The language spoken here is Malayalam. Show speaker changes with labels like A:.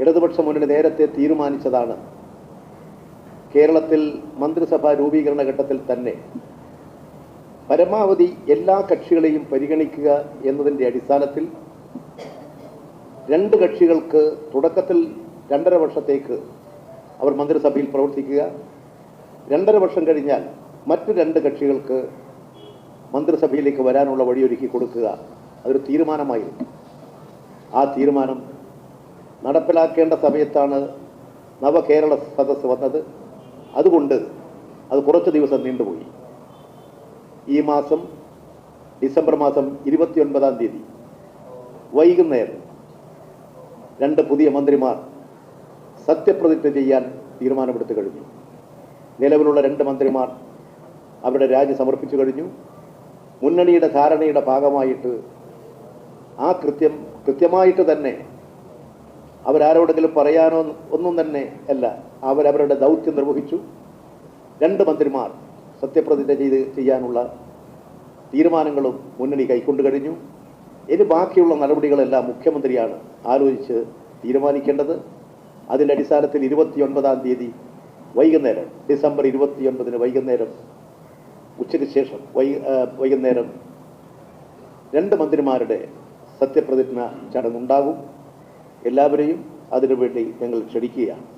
A: ഇടതുപക്ഷ മുന്നണി നേരത്തെ തീരുമാനിച്ചതാണ്. കേരളത്തിൽ മന്ത്രിസഭാ രൂപീകരണ ഘട്ടത്തിൽ തന്നെ പരമാവധി എല്ലാ കക്ഷികളെയും പരിഗണിക്കുക എന്നതിന്റെ അടിസ്ഥാനത്തിൽ രണ്ട് കക്ഷികൾക്ക് തുടക്കത്തിൽ രണ്ടര വർഷത്തേക്ക് അവർ മന്ത്രിസഭയിൽ പ്രവർത്തിക്കുക. രണ്ടര വർഷം കഴിഞ്ഞാൽ മറ്റു രണ്ട് കക്ഷികൾക്ക് മന്ത്രിസഭയിലേക്ക് വരാനുള്ള വഴിയൊരുക്കി കൊടുക്കുക. അതൊരു തീരുമാനമായിരുന്നു. ആ തീരുമാനം നടപ്പിലാക്കേണ്ട സമയത്താണ് നവകേരള സദസ്സ് വന്നത്. അതുകൊണ്ട് അത് കുറച്ച് ദിവസം നീണ്ടുപോയി. ഈ മാസം ഡിസംബർ മാസം ഇരുപത്തിയൊൻപതാം തീയതി വൈകുന്നേരം രണ്ട് പുതിയ മന്ത്രിമാർ സത്യപ്രതിജ്ഞ ചെയ്യാൻ തീരുമാനമെടുത്തു കഴിഞ്ഞു. നിലവിലുള്ള രണ്ട് മന്ത്രിമാർ അവരുടെ രാജി സമർപ്പിച്ചു കഴിഞ്ഞു. മുന്നണിയുടെ ധാരണയുടെ ഭാഗമായിട്ട് ആ കൃത്യം കൃത്യമായിട്ട് തന്നെ അവരാരോടെങ്കിലും പറയാനോ ഒന്നും തന്നെ അല്ല. അവരവരുടെ ദൗത്യം നിർവഹിച്ചു. രണ്ട് മന്ത്രിമാർ സത്യപ്രതിജ്ഞ ചെയ്ത് ചെയ്യാനുള്ള തീരുമാനങ്ങളും മുന്നണി കൈക്കൊണ്ടു കഴിഞ്ഞു. ഇനി ബാക്കിയുള്ള നടപടികളെല്ലാം മുഖ്യമന്ത്രിയാണ് ആലോചിച്ച് തീരുമാനിക്കേണ്ടത്. അതിന്റെ അടിസ്ഥാനത്തിൽ ഇരുപത്തിയൊൻപതാം തീയതി വൈകുന്നേരം ഡിസംബർ ഇരുപത്തിയൊൻപതിന് വൈകുന്നേരം ഉച്ചയ്ക്ക് ശേഷം വൈ വൈകുന്നേരം രണ്ട് മന്ത്രിമാരുടെ സത്യപ്രതിജ്ഞ ചടങ്ങുണ്ടാകും. എല്ലാവരെയും അതിനുവേണ്ടി ഞങ്ങൾ ക്ഷണിക്കുകയാണ്.